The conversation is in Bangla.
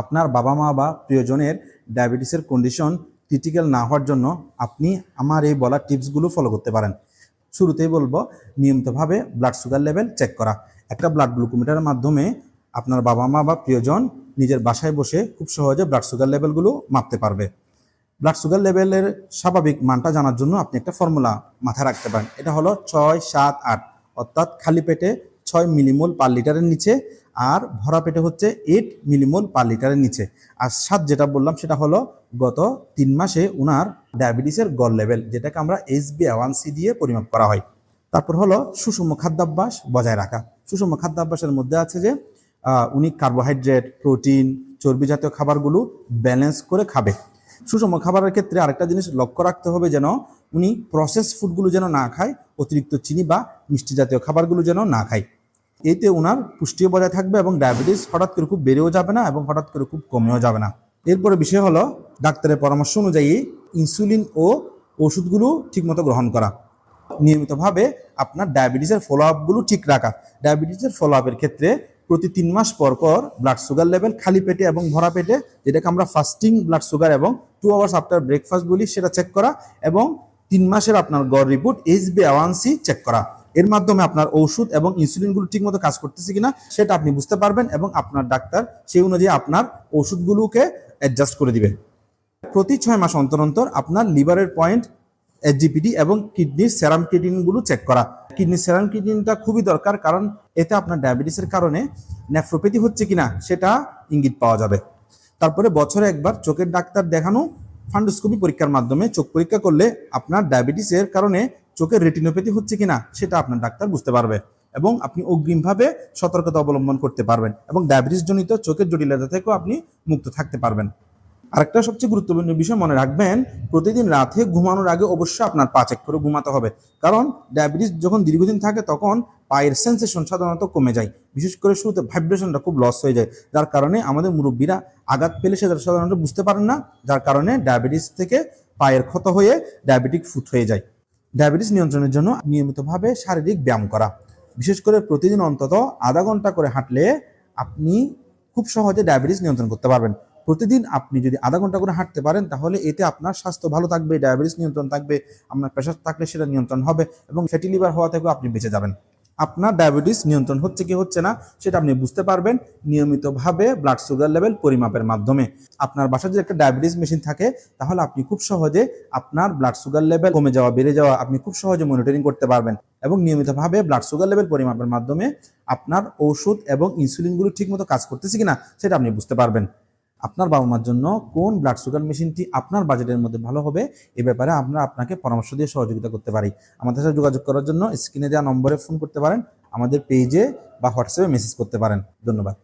আপনার বাবা মা বা প্রিয়জনের ডায়াবেটিসের কন্ডিশন ক্রিটিক্যাল না হওয়ার জন্য আপনি আমার এই বলা টিপসগুলো ফলো করতে পারেন। শুরুতেই বলব, নিয়মিতভাবে ব্লাড সুগার লেভেল চেক করা। একটা ব্লাড গ্লুকোমিটারের মাধ্যমে আপনার বাবা মা বা প্রিয়জন নিজের বাসায় বসে খুব সহজে ব্লাড সুগার লেভেলগুলো মাপতে পারবে। ব্লাড সুগার লেভেলের স্বাভাবিক মানটা জানার জন্য আপনি একটা ফর্মুলা মাথায় রাখতে পারেন। এটা হলো ছয়, সাত, আট, অর্থাৎ খালি পেটে ছয় মিলিমোল পার লিটারের নিচে আর ভরা পেটে হচ্ছে এইট মিলিমোল পার লিটারের নিচে। আর সাত যেটা বললাম সেটা হলো গত তিন মাসে উনার ডায়াবেটিসের গড় লেভেল যেটাকে আমরা এইচ বি সি দিয়ে পরিমাপ করা হয়। তারপর হলো সুষম খাদ্যাভ্যাস বজায় রাখা। সুষম খাদ্যাভ্যাসের মধ্যে আছে যে উনি কার্বোহাইড্রেট প্রোটিন চর্বি জাতীয় খাবারগুলো ব্যালেন্স করে খাবে। সুষম খাবারের ক্ষেত্রে আরেকটা জিনিস লক্ষ্য রাখতে হবে যেন উনি প্রসেস ফুডগুলো যেন না খায়, অতিরিক্ত চিনি বা মিষ্টি জাতীয় খাবারগুলো যেন না খায়। এতে ওনার পুষ্টিও বজায় থাকবে এবং ডায়াবেটিস হঠাৎ করে খুব বেড়েও যাবে না এবং হঠাৎ করে খুব কমেও যাবে না। এরপরে বিষয় হলো ডাক্তারের পরামর্শ অনুযায়ী ইনসুলিন ও ওষুধগুলো ঠিকমতো গ্রহণ করা। নিয়মিতভাবে আপনার ডায়াবেটিসের ফলো আপগুলো ঠিক রাখা। ডায়াবেটিসের ফলো আপের ক্ষেত্রে প্রতি তিন মাস পর পর ব্লাড সুগার লেভেল খালি পেটে এবং ভরা পেটে, যেটাকে আমরা ফাস্টিং ব্লাড সুগার এবং টু আওয়ার্স আফটার ব্রেকফাস্ট বলি, সেটা চেক করা এবং তিন মাসের আপনার গড় রিপোর্ট এইচ বি চেক করা। এর মাধ্যমে আপনার ওষুধ এবং ইনসুলিনগুলো ঠিকমতো কাজ করতেছে কিনা সেটা আপনি বুঝতে পারবেন এবং আপনার ডাক্তার সেই অনুযায়ী আপনার ওষুধগুলোকে অ্যাডজাস্ট করে দিবে। প্রতি ছয় মাস অন্তর অন্তর আপনার লিভারের পয়েন্ট এইচজিপিডি এবং কিডনির সেরাম ক্রিটিনগুলো চেক করা। কিডনির সেরাম ক্রিটিনটা খুবই দরকার কারণ এতে আপনার ডায়াবেটিসের কারণে নেফ্রোপ্যাথি হচ্ছে কিনা সেটা ইঙ্গিত পাওয়া যাবে। তারপরে বছরে একবার চোখের ডাক্তার দেখানো ফান্ডোস্কোপি পরীক্ষার মাধ্যমে চোখ পরীক্ষা করলে আপনার ডায়াবেটিসের কারণে চোখের রেটিনোপ্যাথি হচ্ছে কিনা সেটা আপনার ডাক্তার বুঝতে পারবে এবং আপনি অগ্রিমভাবে সতর্কতা অবলম্বন করতে পারবেন এবং ডায়াবেটিস জনিত চোখের জটিলতা থেকেও আপনি মুক্ত থাকতে পারবেন। আরেকটা সবচেয়ে গুরুত্বপূর্ণ বিষয় মনে রাখবেন, প্রতিদিন রাতে ঘুমানোর আগে অবশ্যই আপনার পা চেক করে ঘুমাতে হবে। কারণ ডায়াবেটিস যখন দীর্ঘদিন থাকে তখন পায়ের সেন্সেশন সাধারণত কমে যায়। বিশেষ করে শুরুতে ভাইব্রেশনটা খুব লস হয়ে যায়। যার কারণে আমাদের মুরব্বীরা আঘাত পেলে সেটা সাধারণত বুঝতে পারেন না। যার কারণে ডায়াবেটিস থেকে পায়ের ক্ষত হয়ে ডায়াবেটিক ফুট হয়ে যায়। ডায়াবেটিস নিয়ন্ত্রণের জন্য নিয়মিতভাবে শারীরিক ব্যায়াম করা। বিশেষ করে প্রতিদিন অন্তত আধা ঘণ্টা করে হাঁটলে আপনি খুব সহজে ডায়াবেটিস নিয়ন্ত্রণ করতে পারবেন। প্রতিদিন আপনি যদি আধা ঘণ্টা করে হাঁটতে পারেন, তাহলে এতে আপনার স্বাস্থ্য ভালো থাকবে, ডায়াবেটিস নিয়ন্ত্রণ থাকবে, আপনার প্রেশার থাকলে সেটা নিয়ন্ত্রণ হবে এবং ফ্যাটি লিভার হওয়া থেকেও আপনি বেঁচে যাবেন। আপনার ডায়াবেটিস নিয়ন্ত্রণ হচ্ছে কি হচ্ছে না, সেটা আপনি বুঝতে পারবেন নিয়মিতভাবে ব্লাড সুগার লেভেল পরিমাপের মাধ্যমে। আপনার বাসায় যদি একটা ডায়াবেটিস মেশিন থাকে, তাহলে আপনি খুব সহজে আপনার ব্লাড সুগার লেভেল কমে যাওয়া, বেড়ে যাওয়া আপনি খুব সহজে মনিটরিং করতে পারবেন এবং নিয়মিতভাবে ব্লাড সুগার লেভেল পরিমাপের মাধ্যমে আপনার ওষুধ এবং ইনসুলিনগুলো ঠিকমতো কাজ করতেছে কিনা, সেটা আপনি বুঝতে পারবেন। আপনার বাবা মার জন্য কোন ব্লাড সুগার মেশিনটি আপনার বাজেটের মধ্যে ভালো হবে, এ ব্যাপারে আমরা আপনাকে পরামর্শ দিয়ে সহযোগিতা করতে পারি। আমাদের সাথে যোগাযোগ করার জন্য স্ক্রিনে দেওয়া নম্বরে ফোন করতে পারেন, আমাদের পেজে বা হোয়াটসঅ্যাপে মেসেজ করতে পারেন। ধন্যবাদ।